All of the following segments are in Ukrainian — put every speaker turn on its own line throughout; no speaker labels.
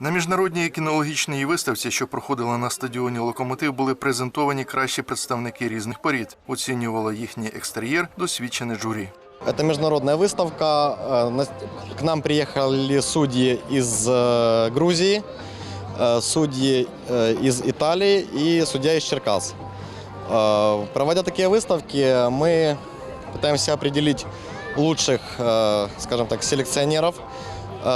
На міжнародній кінологічній виставці, що проходила на стадіоні Локомотив, були презентовані кращі представники різних порід. Оцінювало їхній екстер'єр досвідчене журі.
Это международная выставка. Э, на- К нам приехали судьи из э, Грузии, э, судьи э, из Италии и судья из Черкас. Э, Проводя такие выставки, мы пытаемся определить лучших, э, скажем так, селекционеров э,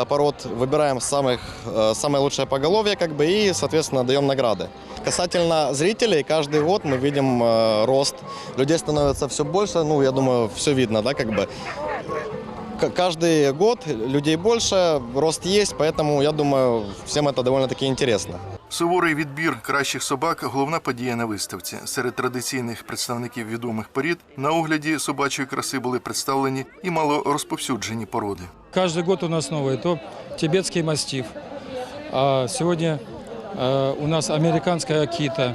пород, выбираем самых, э, самое лучшее поголовье как бы, и, соответственно, даем награды. Касательно зрителей, каждый год мы видим э, рост. Людей становится все больше, ну, я думаю, все видно, да, как бы. Каждый год людей больше, рост есть, поэтому, я думаю, всем это довольно-таки интересно.
Суворий відбір кращих собак головна подія на виставці. Серед традиційних представників відомих порід на огляді собачої краси були представлені і мало розповсюджені породи.
Каждый год у нас новый. То тибетский мастиф. А сегодня э, у нас американская акита,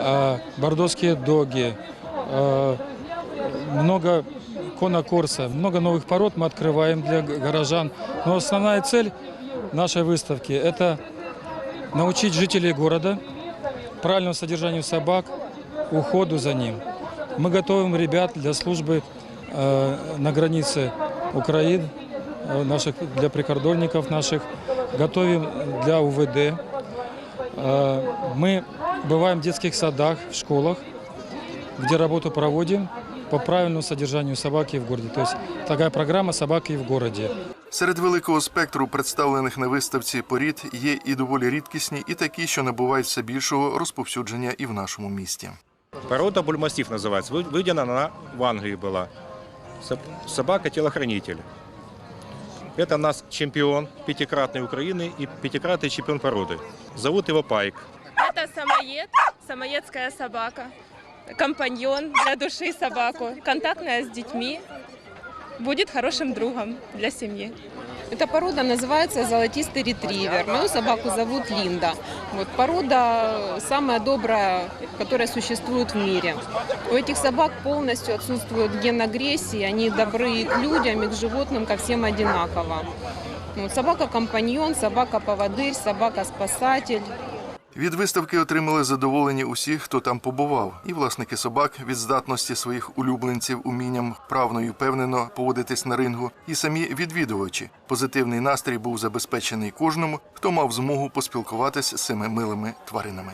э, бордоские доги, э, много конокорса, много новых пород мы открываем для г- горожан. Но основная цель нашей выставки – это научить жителей города правильному содержанию собак, уходу за ним. Мы готовим ребят для службы э, на границе Украины, э, наших, для прикордонников наших, готовим для УВД. Э, Мы бываем в детских садах, в школах, где работу проводим по правильному содержанию собаки в городе. То есть такая программа «Собаки в городе».
Серед великого спектру представлених на виставці порід є і доволі рідкісні, і такі, що набувають все більшого розповсюдження і в нашому місті.
Порода бульмастиф называется. Вы- Выведена она в Англии была. Соб- Собака-телохранитель. Это у нас чемпион пятикратной Украины и пятикратный чемпион породы. Зовут его Пайк.
Это самоед, самоедская собака, Компаньон для души собаку, контактная с детьми, будет хорошим другом для семьи.
Эта порода называется золотистый ретривер. Мою собаку зовут Линда. Вот порода самая добрая, которая существует в мире. У этих собак полностью отсутствует ген агрессии. Они добры к людям, и к животным, ко всем одинаково. Вот собака-компаньон, собака-поводырь, собака-спасатель.
Від виставки отримали задоволення усі, хто там побував, і власники собак від здатності своїх улюбленців умінням правно і впевнено поводитись на рингу, і самі відвідувачі. Позитивний настрій був забезпечений кожному, хто мав змогу поспілкуватись з цими милими тваринами.